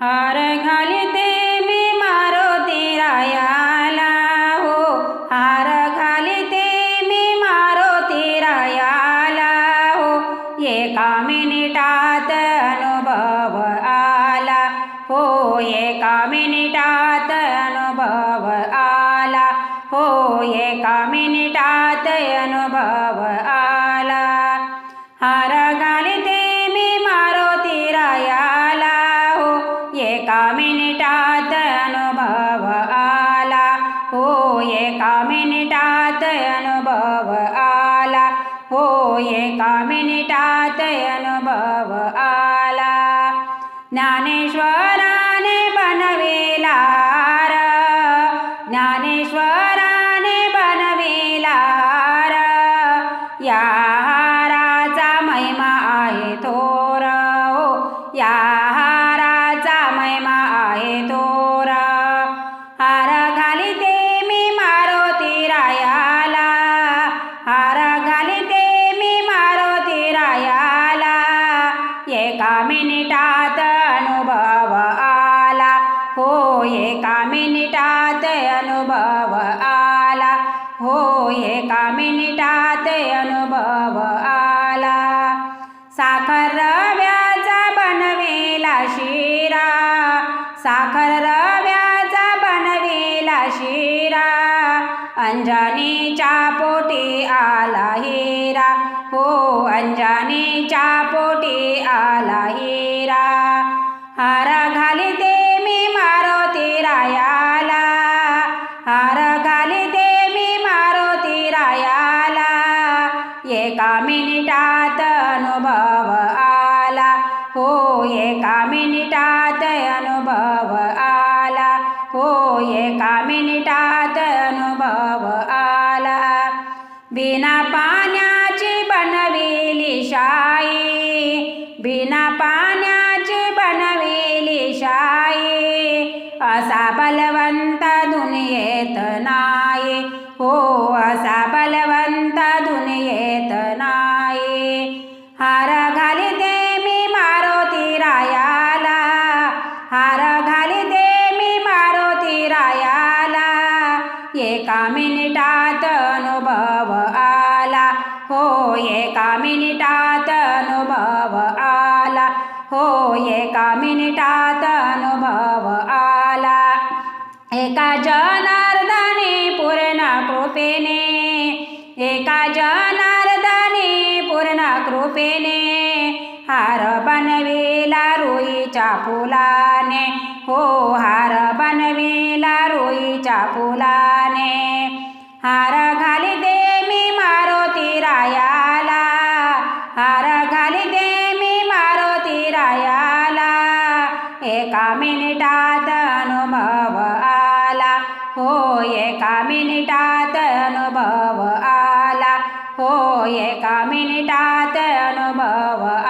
हार घालिते मी मारुती रायाला हो. हार घालिते मी मारुती रायाला हो. एका मिनिटात अनुभव आला हो. एका मिनिटात अनुभव आला हो. एका मिनिटात अनुभव आला. हार घालिते एका मिनिटात अनुभव आला? हो एका मिनिटात अनुभव आला? ज्ञानेश्वराने बनविला ज्ञानेश्वराने बनविला या हाराचा महिमा आहे थोर हो या हाराचा महिमा आहे थोर एका मिनिटात अनुभव आला. हो एका मिनिटात अनुभव आला. हो एका मिनिटात अनुभव आला. साखर रव्याचा बनविला शिरा. साखर रव्याचा बनविला शिरा. अंजनीच्या पोटी आला हिरा. हो अंजनीच्या पोटी आला हिरा हार घालिते मी मारुती रायाला. हार घालिते मी मारुती रायाला. एका मिनिटात अनुभव आला. हो एका मिनिटात अनुभव आला. हो एका मिनिटात अनुभव आला. बिना पा बिना पाण्याचे बनविली शाई असा बलवंत दुनियेत नाही हो असा बलवंत दुनियेत नाही हार घालिते मी मारुती रायाला. हार घालिते मी मारुती रायाला. एका मिनिटात अनुभव आला. हो एका मिनिटात एका मिनिटात अनुभव आला. एका जनार्दने पूर्ण कृपेने एका जनार्दने पूर्ण कृपेने हार बनविला रोईच्या फुलाने. हो हार बनविला रोईच्या फुलाने. हार एका मिनिटात अनुभव आला. हो एका मिनिटात अनुभव आला. हो एका मिनिटात अनुभव